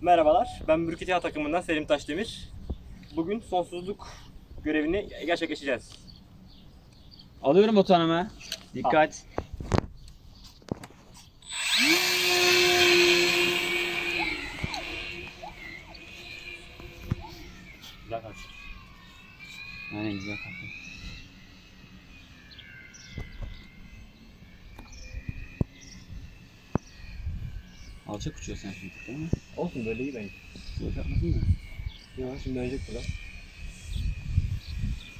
Merhabalar, ben İHA takımından Selim Taşdemir. Bugün sonsuzluk görevini gerçekleştireceğiz. Alıyorum otonomu. Dikkat. Güzel. Aynen güzel kalktı. Alçak uçuyor sen şimdi değil mi? Olsun böyle iyi bence. Yok yapmasın da. Ya şimdi dönecek buradan.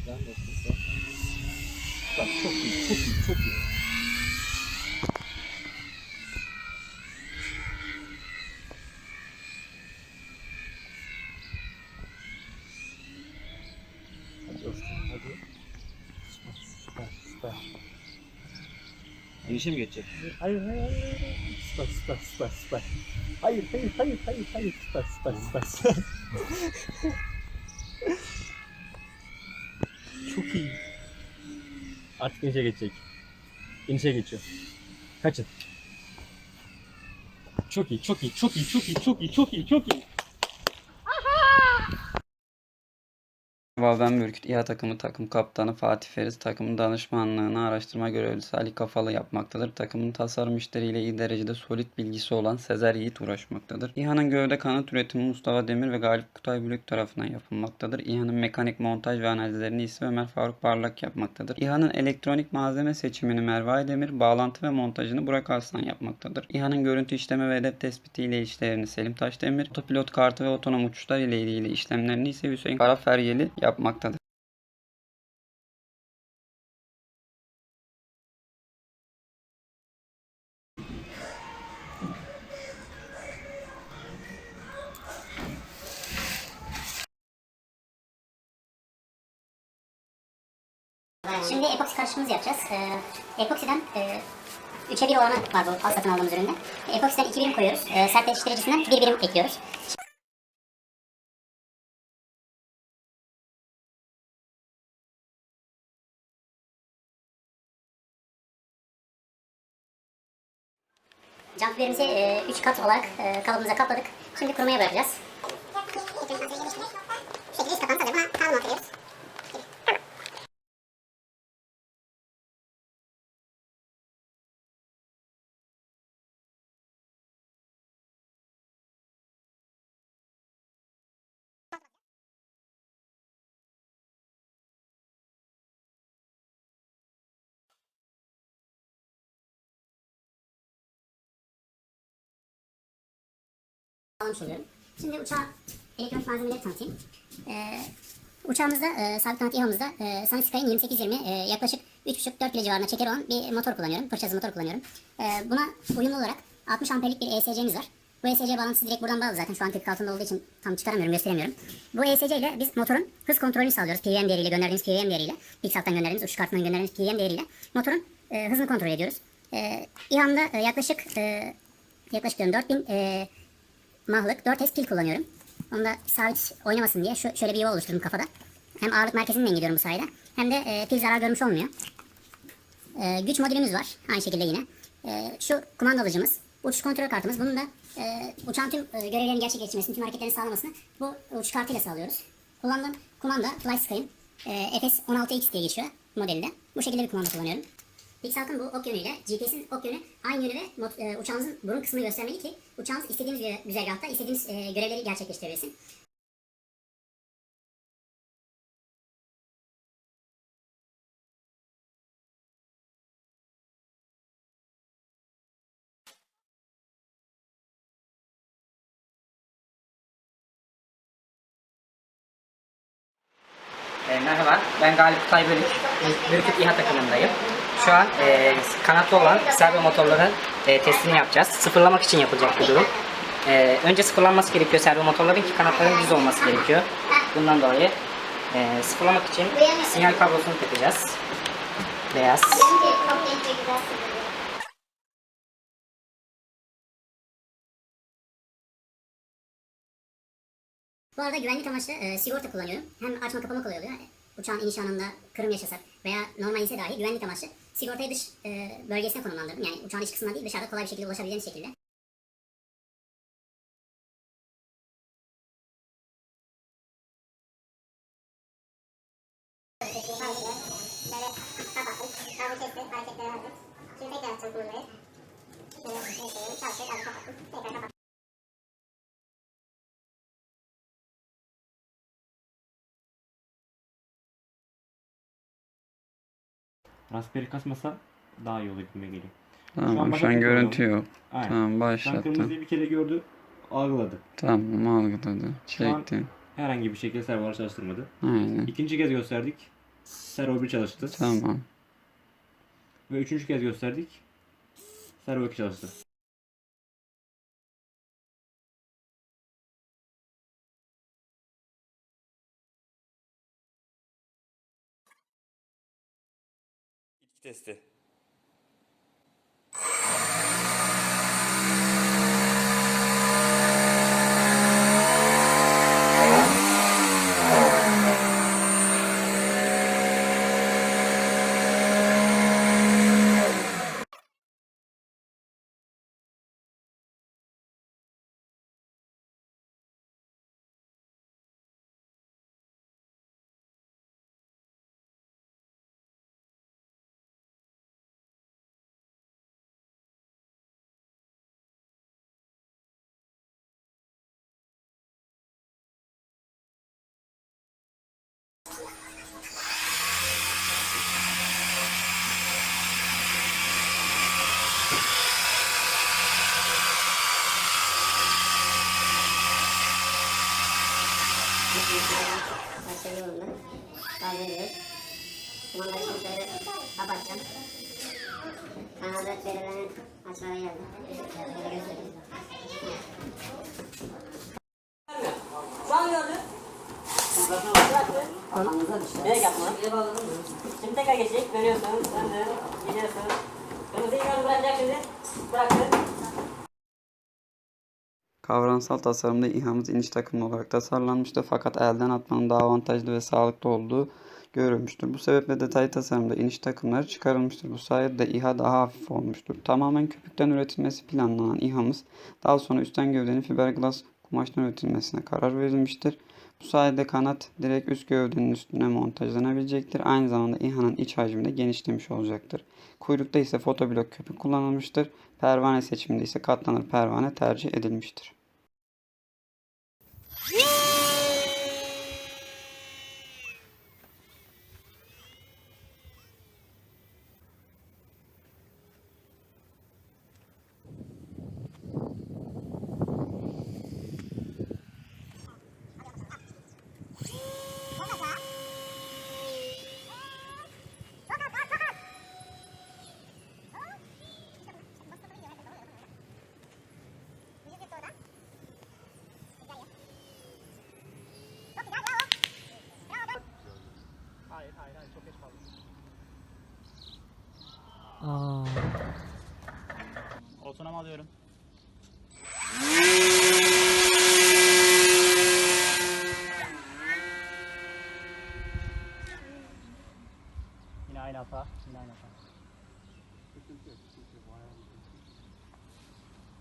Lan nasıl? Bak çok iyi, çok iyi, çok iyi. Hadi hadi. Süper, süper. Enişe mi geçecek? Hayır hayır hayır. Süper süper süper süper. Hayır hayır hayır hayır hayır süper süper süper süper. Çok iyi. Artık inişe geçecek. İnişe geçiyor. Kaçın. Çok iyi, çok iyi, çok iyi, çok iyi, çok iyi, çok iyi, çok iyi. Ben Mürküt İHA takımı takım kaptanı Fatih Feriz. Takımın danışmanlığını araştırma görevlisi Ali Kafalı yapmaktadır. Takımın tasarım işleriyle iyi derecede solid bilgisi olan Sezer Yiğit uğraşmaktadır. İHA'nın gövde kanat üretimi Mustafa Demir ve Galip Kutay Bülük tarafından yapılmaktadır. İHA'nın mekanik montaj ve analizlerini ise Ömer Faruk Parlak yapmaktadır. İHA'nın elektronik malzeme seçimini Merve Aydemir, bağlantı ve montajını Burak Arslan yapmaktadır. İHA'nın görüntü işleme ve hedef tespiti ile işlerini Selim Taşdemir, otopilot kartı ve otonom uçuşlar ile ilgili işlemlerini ise Hüseyin Karaferyeli yapmaktadır. Şimdi epoksi karışımımızı yapacağız. Ee, epoksiden e, 3'e 1 oranı var bu al satın aldığımız üründe. Epoksiden 2 birim koyuyoruz. E, sertleştiricisinden 1 birim ekliyoruz. Cam fiberimizi 3 kat olarak e, kalıbımıza kapladık. Şimdi kurumaya bırakacağız. Almış oluyorum. Şimdi uçağa elektronik malzemeleri tanıtayım. Ee, uçağımızda, e, sabit kanat İHA'mızda e, Sunny Sky'ın 2820 e, yaklaşık 3.5-4 kilo civarında çeker olan bir motor kullanıyorum. Fırçası motor kullanıyorum. E, buna uyumlu olarak 60 amperlik bir ESC'miz var. Bu ESC bağlantısı direkt buradan bağlı zaten. Şu an tık altında olduğu için tam çıkaramıyorum, gösteremiyorum. Bu ESC ile biz motorun hız kontrolünü sağlıyoruz. PWM değeriyle, gönderdiğimiz PWM değeriyle. Pixar'tan gönderdiğimiz, uçuş kartından gönderdiğimiz PWM değeriyle. Motorun e, hızını kontrol ediyoruz. E, İHA'mda e, yaklaşık e, yaklaşık diyorum 4000 e, mahlık 4S pil kullanıyorum. Onu da sabit oynamasın diye şu, şöyle bir yuva oluşturdum kafada. Hem ağırlık merkezini dengeliyorum bu sayede. Hem de e, pil zarar görmüş olmuyor. E, güç modülümüz var. Aynı şekilde yine. E, şu kumanda alıcımız. Uçuş kontrol kartımız. Bunun da e, uçağın tüm e, görevlerini gerçekleştirmesini, tüm hareketlerini sağlamasını bu uçuş kartıyla sağlıyoruz. Kullandığım kumanda FlySky'ın e, FS16X diye geçiyor modelde. Bu şekilde bir kumanda kullanıyorum. Pixar'ın bu ok yönüyle GPS'in ok yönü aynı yönü ve mot- e, uçağımızın burun kısmını göstermeli ki uçağımız istediğimiz gö- güzergahta istediğimiz e, görevleri gerçekleştirebilsin. E, merhaba, ben Galip Kutay Bölük. Bürküt İHA takımındayım. Şu an e, kanatlı olan servo motorların e, testini yapacağız. Sıfırlamak için yapılacak bir durum. E, önce sıfırlanması gerekiyor servo motorların ki kanatların düz olması gerekiyor. Bundan dolayı e, sıfırlamak için sinyal kablosunu takacağız. Beyaz. Bu arada güvenlik amaçlı e, sigorta kullanıyorum. Hem açma kapama kolay oluyor. Uçağın iniş anında kırım yaşasak veya normal inse dahi güvenlik amaçlı sigortayı dış e, bölgesine konumlandırdım. Yani uçağın iç kısmına değil dışarıda kolay bir şekilde ulaşabileceğiniz şekilde. Raspberry kasmasa daha iyi olur gibime geliyor. Tamam şu an, başlatıp görüntü yok. Aynen. Tamam Şu an başlattım. kırmızıyı bir kere gördü, algıladı. Tamam algıladı. Şu an- Çekti. Herhangi bir şekilde servoları çalıştırmadı. Aynen. İkinci kez gösterdik. Servo 1 çalıştı. Tamam. Ve üçüncü kez gösterdik. Servo 2 çalıştı. Testi. Her şey yolunda. Kaydediyoruz. Kumandayı şimdi şöyle kapatacağım. Kanalı belirlenen aşağıya geldi. Şöyle göstereyim. Direkt yapma. Şimdi tekrar geçecek. Dönüyorsun. Döndün. Gidiyorsun. Kırmızıyı gördün bırakacak şimdi. Bıraktın. Kavramsal tasarımda İHA'mız iniş takımı olarak tasarlanmıştı fakat elden atmanın daha avantajlı ve sağlıklı olduğu görülmüştür. Bu sebeple detay tasarımda iniş takımları çıkarılmıştır. Bu sayede İHA daha hafif olmuştur. Tamamen köpükten üretilmesi planlanan İHA'mız daha sonra üstten gövdenin fiberglass kumaştan üretilmesine karar verilmiştir. Bu sayede kanat direkt üst gövdenin üstüne montajlanabilecektir. Aynı zamanda İHA'nın iç hacmi de genişlemiş olacaktır. Kuyrukta ise fotoblok köpük kullanılmıştır. Pervane seçiminde ise katlanır pervane tercih edilmiştir. Otonom alıyorum. Yine aynı hata. Yine aynı hata.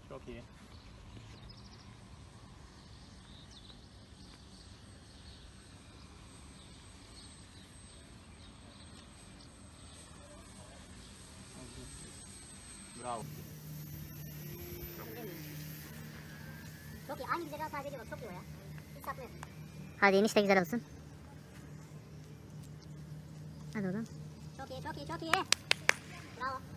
Çok iyi. Bravo. Çok iyi. Aynı güzel ediyor bak. Çok iyi o ya. Hiç saplıyor. Hadi iniş de güzel olsun. Hadi oğlum. Çok iyi, çok iyi, çok iyi. Bravo.